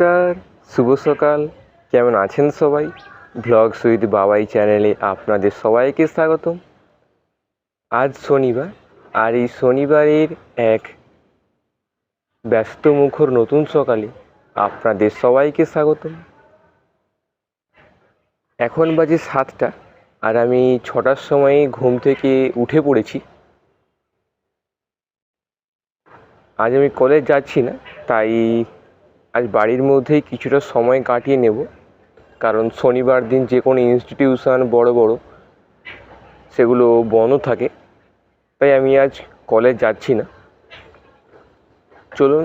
নমস্কার, শুভ সকাল। কেমন আছেন সবাই? ব্লগ সুইথ বাবাই চ্যানেলে আপনাদের সবাইকে স্বাগতম। আজ শনিবার, আর এই শনিবারের এক ব্যস্তমুখর নতুন সকালে আপনাদের সবাইকে স্বাগতম। এখন বাজে সাতটা, আর আমি ছটার সময় ঘুম থেকে উঠে পড়েছি। আজ আমি কলেজ যাচ্ছি না, তাই আজ বাড়ির মধ্যেই কিছুটা সময় কাটিয়ে নেব, কারণ শনিবার দিন যে কোনো ইনস্টিটিউশন বড় বড়, সেগুলো বন্ধ থাকে। তাই আমি আজ কলেজ যাচ্ছি না। চলুন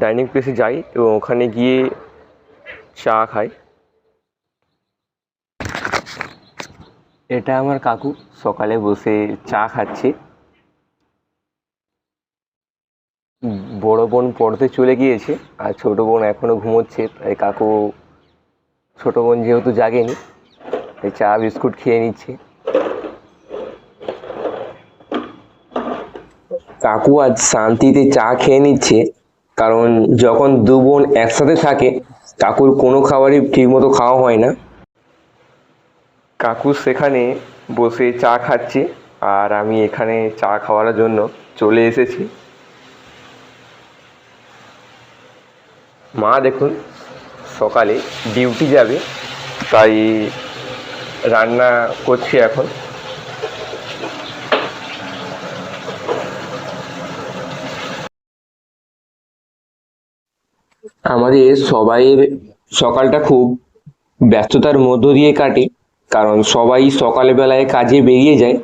ডাইনিং প্লেসে যাই এবং ওখানে গিয়ে চা খাই। এটা আমার কাকু, সকালে বসে চা খাচ্ছে। বড় বোন পড়তে চলে গিয়েছে আর ছোট বোন এখনও ঘুমোচ্ছে, তাই কাকু ছোট বোন যেহেতু জাগেনি, তাই চা, বিস্কুট খেয়ে নিচ্ছে। কাকু আজ শান্তিতে চা খেয়ে নিচ্ছে, কারণ যখন দু বোন একসাথে থাকে, কাকুর কোনো খাবারই ঠিকমতো খাওয়া হয় না। কাকু সেখানে বসে চা খাচ্ছে, আর আমি এখানে চা খাওয়ার জন্য চলে এসেছি। মা দেখুন, সকালে ডিউটি যাবে, তাই রান্না করছি এখন। আমাদের সবাইয়ের সকালটা খুব ব্যস্ততার মধ্য দিয়ে কাটে, কারণ সবাই সকালবেলায় কাজে বেরিয়ে যায়।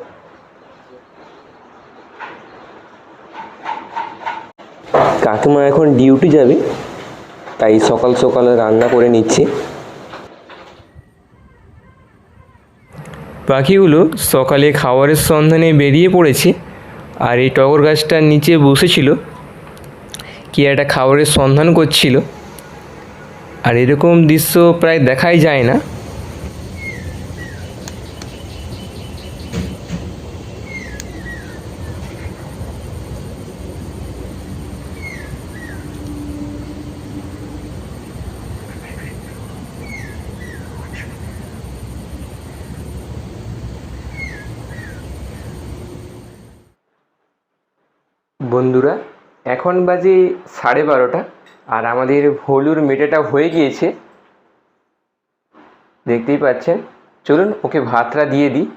কাকিমা এখন ডিউটি যাবে তাই সকাল সকাল রান্না করে নিচ্ছি। পাখিগুলো সকালে খাবারের সন্ধানে বেরিয়ে পড়েছে আর এই টগর গাছটার নিচে বসেছিল। কি একটা খাবারের সন্ধান করছিল। আর এরকম দৃশ্য প্রায় দেখাই যায় না। এখন বাজে সাড়ে বারোটা আর আমাদের ভলুর মেটেটা হয়ে গিয়েছে। দেখতেই পাচ্ছেন। চলুন ওকে ভাতটা দিয়ে দিই।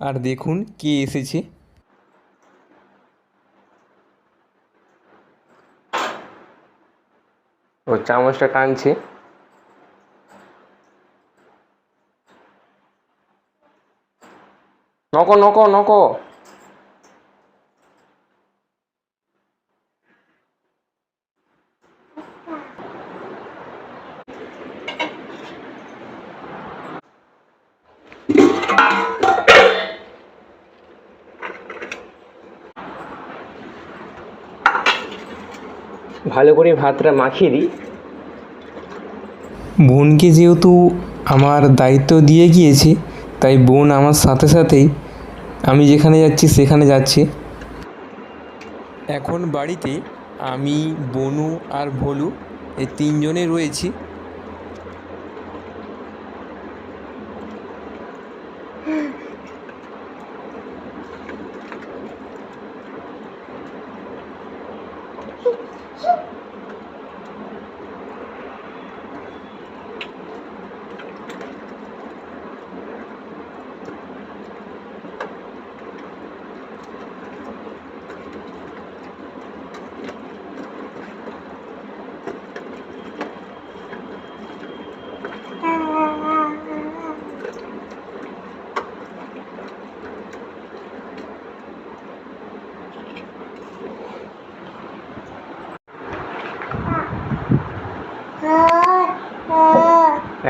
আর দেখুন কে এসেছে। ও চামচটা টানছে। নকো নকো নকো। ভালো করে ভাতটা মাখিয়ে দিই। বোনকে যেহেতু আমার দায়িত্ব দিয়ে গিয়েছে, তাই বোন আমার সাথে সাথেই আমি যেখানে যাচ্ছি সেখানে যাচ্ছে। এখন বাড়িতে আমি, বনু আর ভলু এই তিনজনে রয়েছি।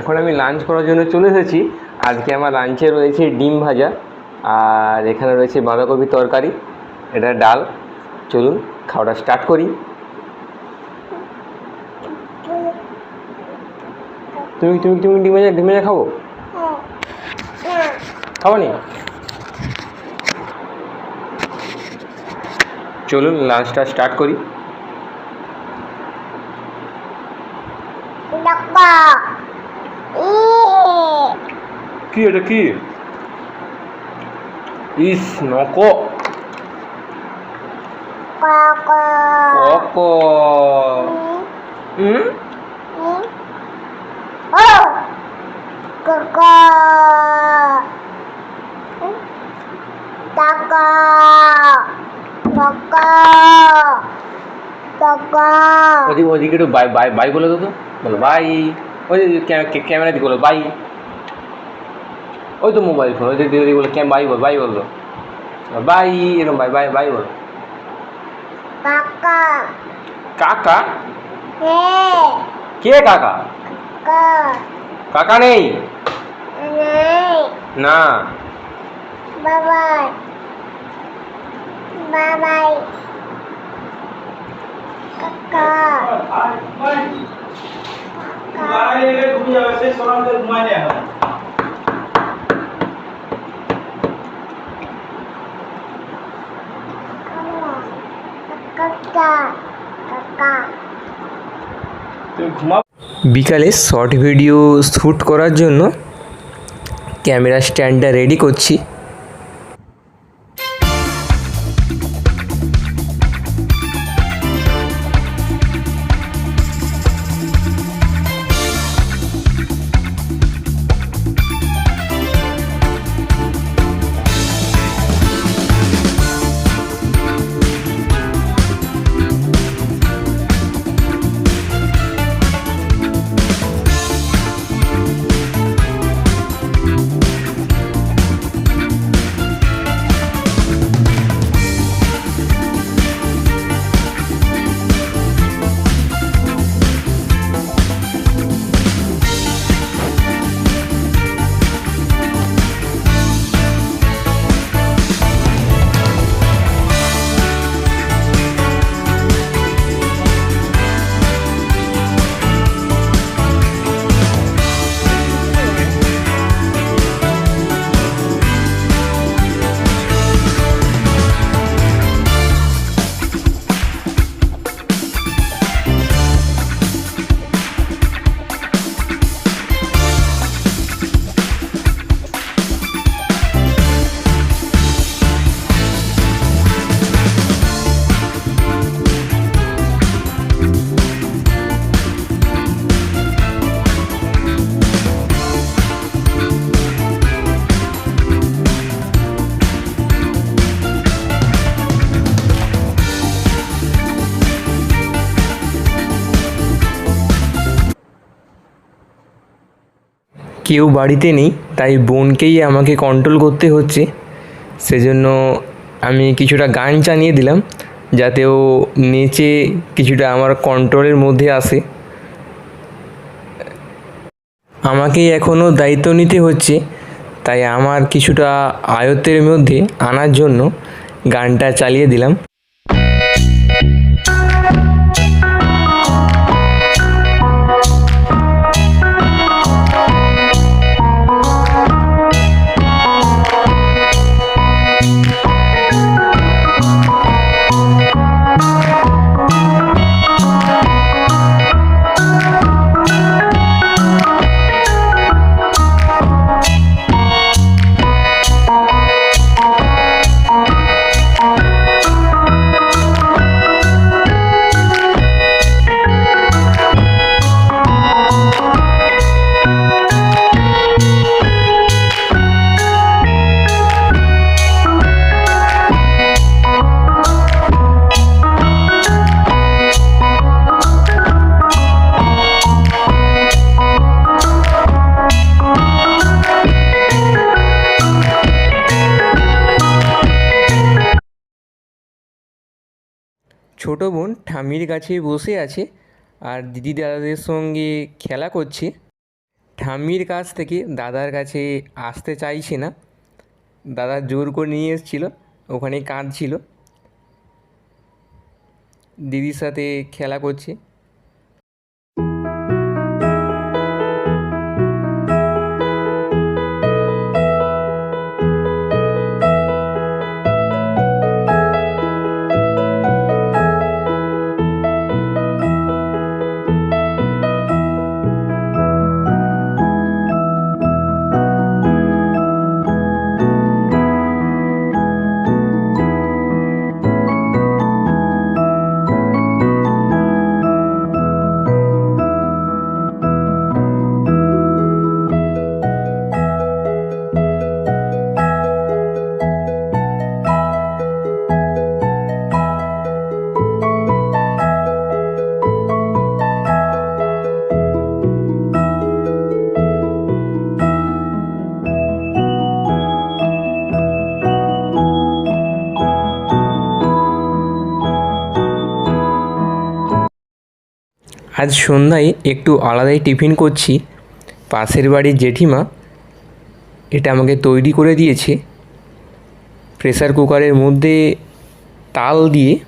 এখন আমি লাঞ্চ করার জন্য চলে এসেছি। আজকে আমার লাঞ্চে রয়েছে ডিম ভাজা আর এখানে রয়েছে বাঁধাকপির তরকারি, এটা ডাল। চলুন খাওয়াটা স্টার্ট করি। তুমি তুমি তুমি ডিম ভাজা ডিম ভাজা খাব? খাব নি চলুন লাঞ্চটা স্টার্ট করি। কি এটা কি? ইস নক. কক। হুম. Kaka. Kaka. ওদিকে ওদিকে একটু বাই বাই বাই বলে দাও তো। বলো বাই। ওই ক্যামেরা দিকে বলো বাই। ওই তো মোবাইল ফোন ওই দিকে দিকে বলো ক্যাম বাই বল বাই বলো বাই এরকম বাই বাই বাই বলো Kaka. কাকা Hey. কে কাকা Kaka. কাকা নেই Này. না Bye bye. Bye bye. বিকালে শর্ট ভিডিও শ্যুট করার জন্য ক্যামেরা স্ট্যান্ডটা রেডি করছি। কেউ বাড়িতে নেই, তাই বোনকেই আমাকে কন্ট্রোল করতে হচ্ছে। সেজন্য আমি কিছুটা গান চানিয়ে দিলাম, যাতে ও নেচে কিছুটা আমার কন্ট্রোলের মধ্যে আসে। আমাকেই এখনও দায়িত্ব নিতে হচ্ছে, তাই আমার কিছুটা আয়ত্তের মধ্যে আনার জন্য গানটা চালিয়ে দিলাম। বোন ঠামির কাছে বসে আছে আর দিদি দাদাদের সঙ্গে খেলা করছে। ঠাম্মির কাছ থেকে দাদার কাছে আসতে চাইছে না। দাদা জোর করে নিয়ে এসেছিল ওখানে কাঁদছিল। দিদির সাথে খেলা করছে। আজ সন্ধ্যায় একটু আলাদাই টিফিন করছি। পাশের বাড়ির জেঠিমা এটা আমাকে তৈরি করে দিয়েছে। প্রেসার কুকারের মধ্যে তাল দিয়ে।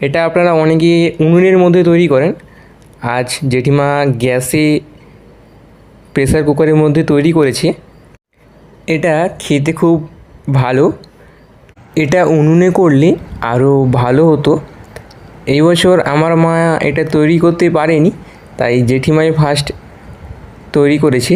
এটা আপনারা অনেকে উনুনের মধ্যে তৈরি করেন। আজ জেঠিমা গ্যাসে প্রেসার কুকারের মধ্যে তৈরি করেছে। এটা খেতে খুব ভালো। এটা উনুনে করলে আরও ভালো হতো। এই বছর আমার মা এটা তৈরি করতে পারেনি তাই জেঠিমাই ফার্স্ট তৈরি করেছে।